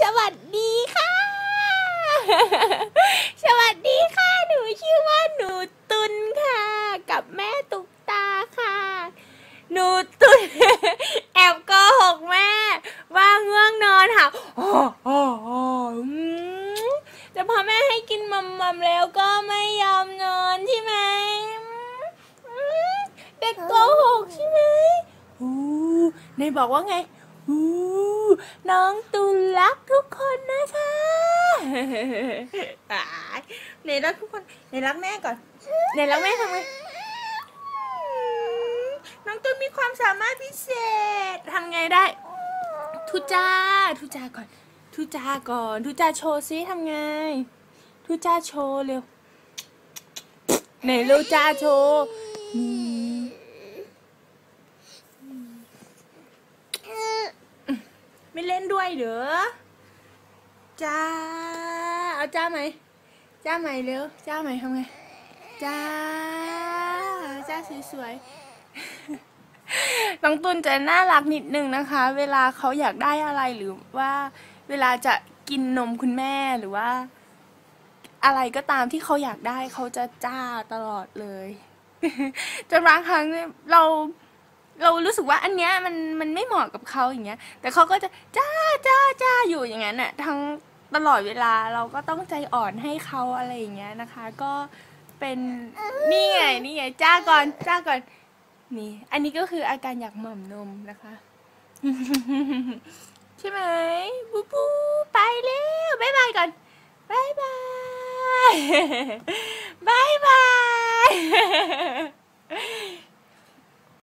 สวัสดีค่ะ สวัสดีค่ะ หนูชื่อว่าหนูตุนค่ะ กับแม่ตุกตาค่ะ หนูตุนแอบโกหกแม่ ว่าง่วงนอนค่ะโอ้โอ้โอ้อืมแต่พอแม่ให้กินมัมมัมแล้วก็ไม่ยอมนอนใช่ไหมอืมเด็กโกหกใช่ไหมอู้ในบอกว่าไงอู้ น้องตุนรักทุกคนนะคะอ่าในรักทุกคนในรักแม่ก่อนในรักแม่ทำไงน้องตุนมีความสามารถพิเศษทำไงได้ทุจ้าทุจาก่อนทุจาก่อนทุจาโชว์ซิทำไงทุจ้าโชว์เร็วไหนเร็วจ้าโชว์นี่ไม่เล่น ด้วยเด้อจ้าเอาจ้าไหมจ้าไหมเร็วจ้าไหมทำไงจ้าจ้าสวยๆน้องตุนจะน่ารักนิดนึงนะคะ เวลาเขาอยากได้อะไรหรือว่าเวลาจะกินนมคุณแม่หรือว่า อะไรก็ตามที่เขาอยากได้เขาจะจ้าตลอดเลยจนบางครั้งเรา เรารู้สึกว่าอันเนี้ยมันมันไม่เหมาะกับเขาอย่างเงี้ย แต่เขาก็จะจ้าจ้าจ้าอยู่อย่างนั้นน่ะทั้งตลอดเวลาเราก็ต้องใจอ่อนให้เขาอะไรอย่างเงี้ยนะคะ ก็เป็นนี่ไงนี่ไงจ้าก่อนจ้าก่อนนี่ อันนี้ก็คืออาการอยากหม่อมนมนะคะ ใช่ไหมบูบูไปเร็วบายบายก่อนบายบายบายบาย